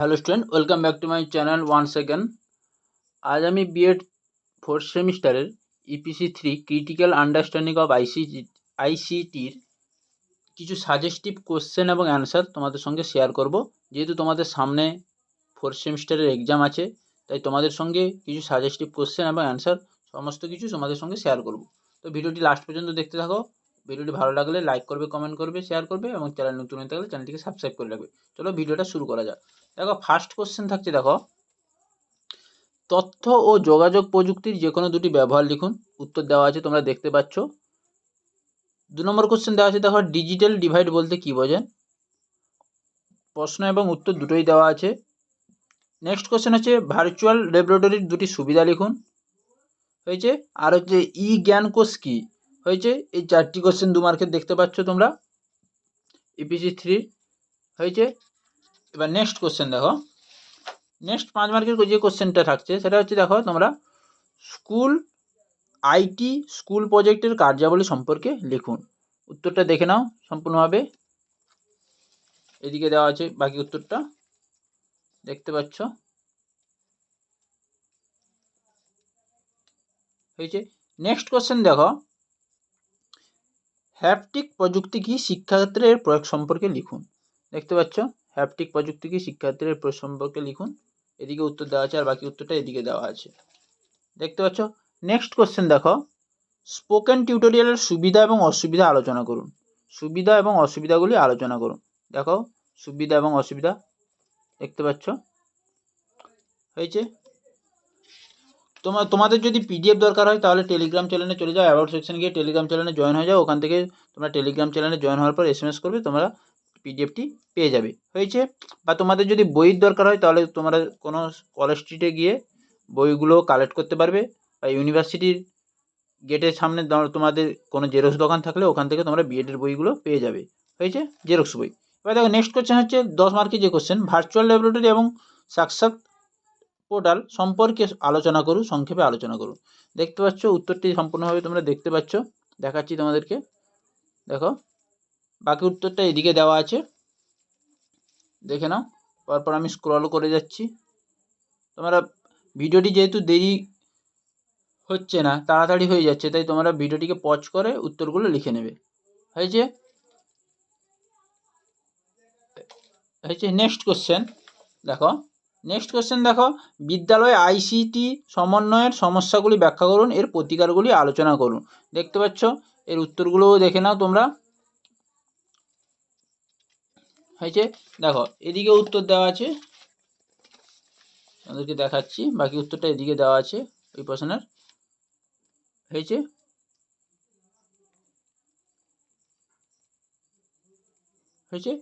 Hello student, welcome back to my channel one second আজ আমি BEd fourth সেমিস্টারের EPC three critical understanding of IC আইসিটির কিছু suggestive question এবং answer তোমাদের সঙ্গে শেয়ার করব। যেহেতু তোমাদের সামনে ফোর্থ সেমিস্টারের এক্সাম আছে, তাই তোমাদের সঙ্গে কিছু সাজেস্টিভ কোশ্চেন এবং অ্যান্সার সমস্ত কিছু তোমাদের সঙ্গে শেয়ার করব। তো ভিডিওটি লাস্ট পর্যন্ত দেখতে থাকো। ভিডিওটি ভালো লাগলে লাইক করবে কমেন্ট করবে শেয়ার করবে এবং চ্যানেল নতুন হয়ে থাকলে চ্যানেলটিকে সাবস্ক্রাইব করে রাখবে। চলো ভিডিওটা শুরু করা যাক। দেখো ফার্স্ট কোশ্চেন থাকছে, দেখো। তথ্য ও যোগাযোগ প্রযুক্তির যে কোনো দুটি ব্যবহার লিখুন। উত্তর দেওয়া আছে, তোমরা দেখতে পাচ্ছ। দু নম্বর কোশ্চেন দেওয়া আছে, দেখো ডিজিটাল ডিভাইড বলতে কী বোঝেন? প্রশ্ন এবং উত্তর দুটোই দেওয়া আছে। নেক্সট কোশ্চেন হচ্ছে ভার্চুয়াল ল্যাবরেটরির দুটি সুবিধা লিখুন। হয়েছে, আর হচ্ছে ই জ্ঞান কোষ কী? হয়েছে। এই চারটি কোশ্চেন দু মার্কের দেখতে পাচ্ছ তোমরা। ইপিসি থ্রি হয়েছে। এবার নেক্সট কোশ্চেন দেখো। নেক্সট পাঁচ মার্কের যে কোশ্চেনটা থাকছে, সেটা হচ্ছে দেখো তোমরা স্কুল আইটি স্কুল প্রজেক্টের কার্যাবলী সম্পর্কে লিখুন। উত্তরটা দেখে নাও সম্পূর্ণভাবে। এদিকে দেওয়া আছে বাকি উত্তরটা। দেখতে পাচ্ছ? হয়েছে। নেক্সট কোশ্চেন দেখো। হ্যাপটিক প্রযুক্তি কি শিক্ষাক্ষেত্রের প্রয়োগ সম্পর্কে লিখুন। দেখতে পাচ্ছ? হ্যাপটিক প্রযুক্তি কি শিক্ষার্থীদের প্রয়োগ সম্পর্কে লিখুন। এদিকে উত্তর দেওয়া আছে আর বাকি উত্তরটা এদিকে দেওয়া আছে। দেখতে পাচ্ছ? নেক্সট কোশ্চেন দেখো। স্পোকেন টিউটোরিয়ালের সুবিধা এবং অসুবিধা আলোচনা করুন। সুবিধা এবং অসুবিধাগুলি আলোচনা করুন। দেখো? সুবিধা এবং অসুবিধা। দেখতে পাচ্ছ? হয়েছে? তোমার তোমাদের যদি পিডিএফ দরকার হয়, তাহলে টেলিগ্রাম চ্যানেলে চলে যাও অ্যাবাউট সেকশন গিয়ে টেলিগ্রাম চ্যানেলে জয়েন হয়ে যাও, ওখান থেকে তোমরা টেলিগ্রাম চ্যানেলে জয়েন হওয়ার পর এস করবে, তোমরা পিডিএফটি পেয়ে যাবে। হয়েছে? বা তোমাদের যদি বইয়ের দরকার হয়, তাহলে তোমরা কোনো কলেজ স্ট্রিটে গিয়ে বইগুলো কালেক্ট করতে পারবে, বা ইউনিভার্সিটির গেটের সামনে তোমাদের কোনো জেরক্স দোকান থাকলে ওখান থেকে তোমরা বিএডের বইগুলো পেয়ে যাবে। হয়েছে? জেরক্স বই। এবার দেখো নেক্সট কোশ্চেন হচ্ছে দশ মার্কের যে কোশ্চেন ভার্চুয়াল ল্যাবরেটরি এবং সাক্ষাৎ পোর্টাল সম্পর্কে আলোচনা করুন, সংক্ষেপে আলোচনা করুন। দেখতে পাচ্ছ, উত্তরটি সম্পূর্ণভাবে তোমরা দেখতে পাচ্ছ। দেখাচ্ছি তোমাদেরকে। দেখো, বাকি উত্তরটা এদিকে দেওয়া আছে। দেখে নাও তারপর আমি স্ক্রল করে যাচ্ছি। তোমরা, ভিডিওটি যেহেতু দেরি হচ্ছে না, তাড়াতাড়ি হয়ে যাচ্ছে, তাই তোমরা ভিডিওটিকে পজ করে উত্তরগুলো লিখে নেবে। হয়েছে? হয়েছে নেক্সট কোশ্চেন দেখো নেক্সট কোশ্চেন দেখো। বিদ্যালয়ে আইসিটি সমন্বয়ের সমস্যাগুলি ব্যাখ্যা করুন, এর প্রতিকারগুলি আলোচনা করুন। দেখতে পাচ্ছ? এর উত্তরগুলোও দেখে নাও তোমরা। হয়েছে? দেখো, এদিকে উত্তর দেওয়া আছে। আমাদেরকে দেখাচ্ছি। বাকি উত্তরটা এদিকে দেওয়া আছে, ওই প্রশ্নের। হয়েছে? হয়েছে?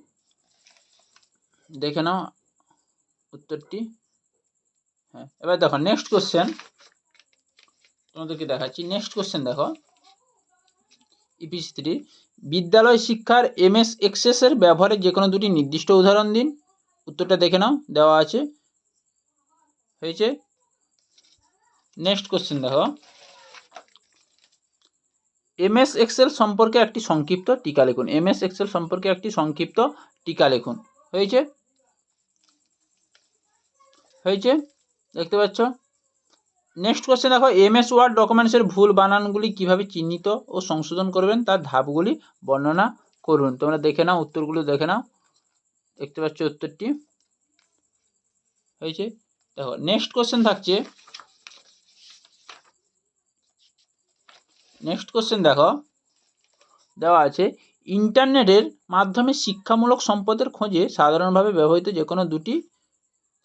দেখে নাও। উত্তরটি? হ্যাঁ এবার দেখো নেক্সট কোশ্চেন তোমাদেরকে দেখাচ্ছি। নেক্সট কোশ্চেন দেখো। ইপিসি থ্রি বিদ্যালয় শিক্ষার এমএস এক্সেসের ব্যবহারের যে কোনো দুটি নির্দিষ্ট উদাহরণ দিন। উত্তরটা দেখে নাও, দেওয়া আছে। হয়েছে? নেক্সট কোশ্চেন দেখো। এমএস এক্সেল সম্পর্কে একটি সংক্ষিপ্ত টিকা লিখুন। এমএস এক্সেল সম্পর্কে একটি সংক্ষিপ্ত টিকা লিখুন। হয়েছে? হয়েছে দেখতে পাচ্ছ? নেক্সট কোশ্চেন দেখো এমএস ওয়ার্ড ডকুমেন্টসের ভুল বানানগুলি কীভাবে চিহ্নিত ও সংশোধন করবেন, তার ধাপগুলি বর্ণনা করুন। তোমরা দেখে নাও, উত্তরগুলো দেখে নাও। দেখতে পাচ্ছ উত্তরটি? হয়েছে দেখো নেক্সট কোশ্চেন থাকছে। নেক্সট কোশ্চেন দেখো, দেওয়া আছে ইন্টারনেটের মাধ্যমে শিক্ষামূলক সম্পদের খোঁজে সাধারণভাবে ব্যবহৃত যে কোনো দুটি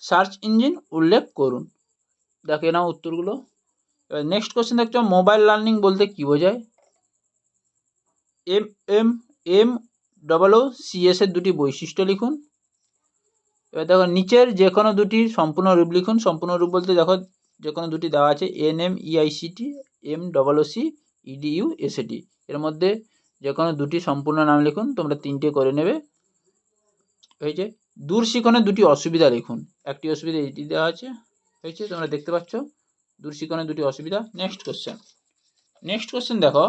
সার্চ ইঞ্জিন উল্লেখ করুন। দেখে নাও উত্তরগুলো। এবার নেক্সট কোশ্চেন দেখছ মোবাইল লার্নিং বলতে কী বোঝায়? M M M double O CS এর দুটি বৈশিষ্ট্য লিখুন। এবার দেখো, নিচের যে কোনো দুটি সম্পূর্ণ রূপ লিখুন। সম্পূর্ণ রূপ বলতে দেখো যে কোনো দুটি দেওয়া আছে N M EICT M double O C EDU SAT এর মধ্যে যে কোনো দুটি সম্পূর্ণ নাম লিখুন, তোমরা তিনটে করে নেবে। হয়েছে দূর শিখনের দুটি অসুবিধা লিখুন। একটি অসুবিধা এটি দেওয়া আছে, হয়েছে, তোমরা দেখতে পাচ্ছ দূর শিখনের দুটি অসুবিধা। নেক্সট কোশ্চেন নেক্সট কোশ্চেন দেখো,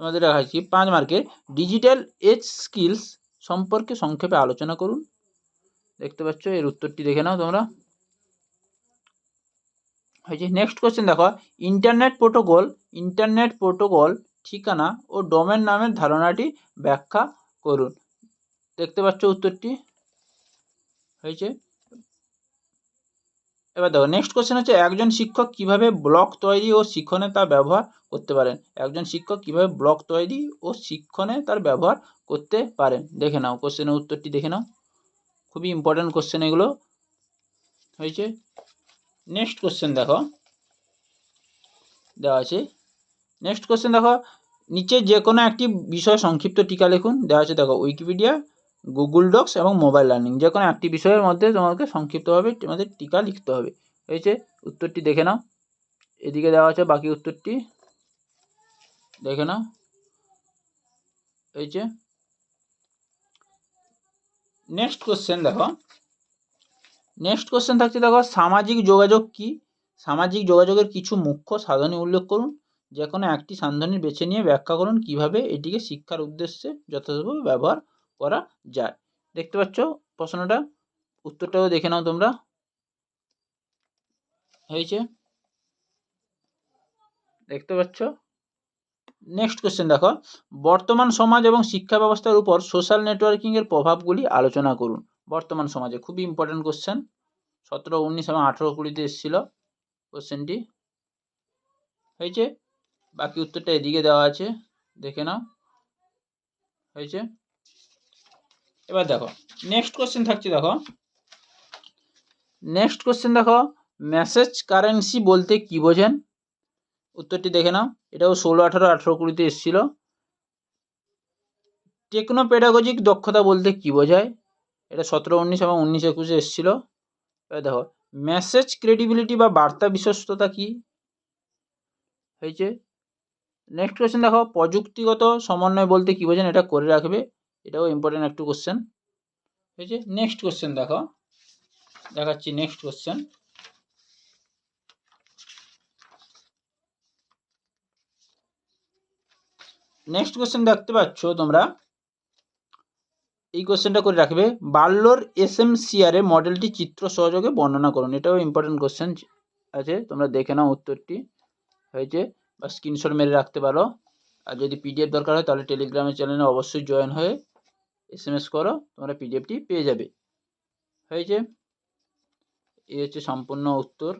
তোমাদের দেখাচ্ছি, পাঁচ মার্কের ডিজিটাল এজ স্কিলস সম্পর্কে সংক্ষেপে আলোচনা করুন। দেখতে পাচ্ছ, এর উত্তরটি দেখে নাও তোমরা। হয়েছে নেক্সট কোশ্চেন দেখো ইন্টারনেট প্রোটোকল ইন্টারনেট প্রোটোকল ঠিকানা ও ডোমেন নামের ধারণাটি ব্যাখ্যা করুন। দেখতে পাচ্ছ উত্তরটি? হয়েছে এবার দেখো নেক্সট কোশ্চেন হচ্ছে, একজন শিক্ষক কীভাবে ব্লগ তৈরি ও শিক্ষণে তা ব্যবহার করতে পারেন? একজন শিক্ষক কীভাবে ব্লগ তৈরি ও শিক্ষণে তার ব্যবহার করতে পারেন? দেখে নাও কোশ্চেনের উত্তরটি দেখে নাও। খুবই ইম্পর্ট্যান্ট কোশ্চেন এগুলো হয়েছে। নেক্সট কোশ্চেন দেখো। দেওয়া আছে। নেক্সট কোশ্চেন দেখো, নিচে যে কোনো একটি বিষয় সংক্ষিপ্ত টিকা লিখুন। দেওয়া আছে দেখো উইকিপিডিয়া গুগল ডক্স এবং মোবাইল লার্নিং যে কোনো একটি বিষয়ের মধ্যে তোমাকে সংক্ষিপ্তভাবে তোমাদের টিকা লিখতে হবে। হয়েছে উত্তরটি দেখে নাও। এদিকে দেওয়া আছে বাকি উত্তরটি। দেখে নাও। হয়েছে নেক্সট কোশ্চেন দেখো। নেক্সট কোশ্চেন থাকছে দেখো, সামাজিক যোগাযোগ কি? সামাজিক যোগাযোগের কিছু মুখ্য সাধনী উল্লেখ করুন। যে কোনো একটি সাধনী বেছে নিয়ে ব্যাখ্যা করুন কীভাবে এটিকে শিক্ষার উদ্দেশ্যে যথাযথভাবে ব্যবহার করা যায়। দেখতে পাচ্ছ প্রশ্নটা? উত্তরটাও দেখে নাও তোমরা। হয়েছে? দেখতে পাচ্ছ? নেক্সট কোশ্চেন দেখো। বর্তমান সমাজ এবং শিক্ষা ব্যবস্থার উপর সোশ্যাল নেটওয়ার্কিংয়ের প্রভাবগুলি আলোচনা করুন। বর্তমান সমাজে খুবই ইম্পর্টেন্ট কোশ্চেন সতেরো, উনিশ এবং আঠেরো কুড়িতে এসেছিল কোশ্চেনটি হয়েছে? বাকি উত্তরটা এদিকে দেওয়া আছে। দেখে নাও। হয়েছে? এবার দেখো নেক্সট কোশ্চেন থাকছে দেখো। নেক্সট কোশ্চেন দেখো মেসেজ কারেন্সি বলতে কি বোঝেন? উত্তরটি দেখে নাও, এটাও ষোলো, আঠারো, আঠেরো কুড়িতে এসেছিল। টেকনো পেডাগজিক দক্ষতা বলতে কি বোঝায়? এটা সতেরো, উনিশ এবং উনিশ একুশে এসেছিল। এবার দেখো মেসেজ ক্রেডিবিলিটি বা বার্তা বিশ্বস্ততা কি? হয়েছে। নেক্সট কোয়েশ্চেন দেখো, প্রযুক্তিগত সমন্বয় বলতে কি বোঝেন? এটা করে রাখবে। এটাও ইম্পর্টেন্ট একটু কোশ্চেন হয়েছে নেক্সট কোশ্চেন দেখো। দেখাচ্ছি নেক্সট কোশ্চেন নেক্সট কোশ্চেন দেখতে পাচ্ছ তোমরা? এই কোশ্চেনটা করে রাখবে। বাল্যর এস এম সিআরে মডেলটি চিত্র সহযোগে বর্ণনা করুন। এটাও ইম্পর্টেন্ট কোশ্চেন আছে। তোমরা দেখে নাও উত্তরটি। হয়েছে বা স্ক্রিনশট মেরে রাখতে পারো। আর যদি পিডিএফ দরকার হয় তাহলে টেলিগ্রামের চ্যানেলে অবশ্যই জয়েন হয়ে এস এম এস করো, তোমরা পিডিএফটি পেয়ে যাবে। হয়েছে? এই হচ্ছে সম্পূর্ণ উত্তর।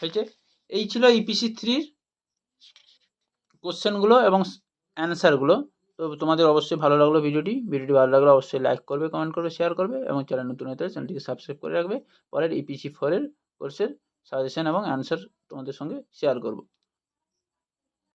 হয়েছে? এই ছিল ইপিসি থ্রির কোশ্চেনগুলো এবং অ্যান্সারগুলো তো তোমাদের অবশ্যই ভালো লাগল ভিডিওটি ভিডিওটি ভালো লাগলে অবশ্যই লাইক করবে কমেন্ট করবে শেয়ার করবে এবং চ্যানেল নতুন হতে চ্যানেলটিকে সাবস্ক্রাইব করে রাখবে। পরের ইপিসি ফোরের কোর্সের সাজেশন এবং অ্যান্সার তোমাদের সঙ্গে শেয়ার করব।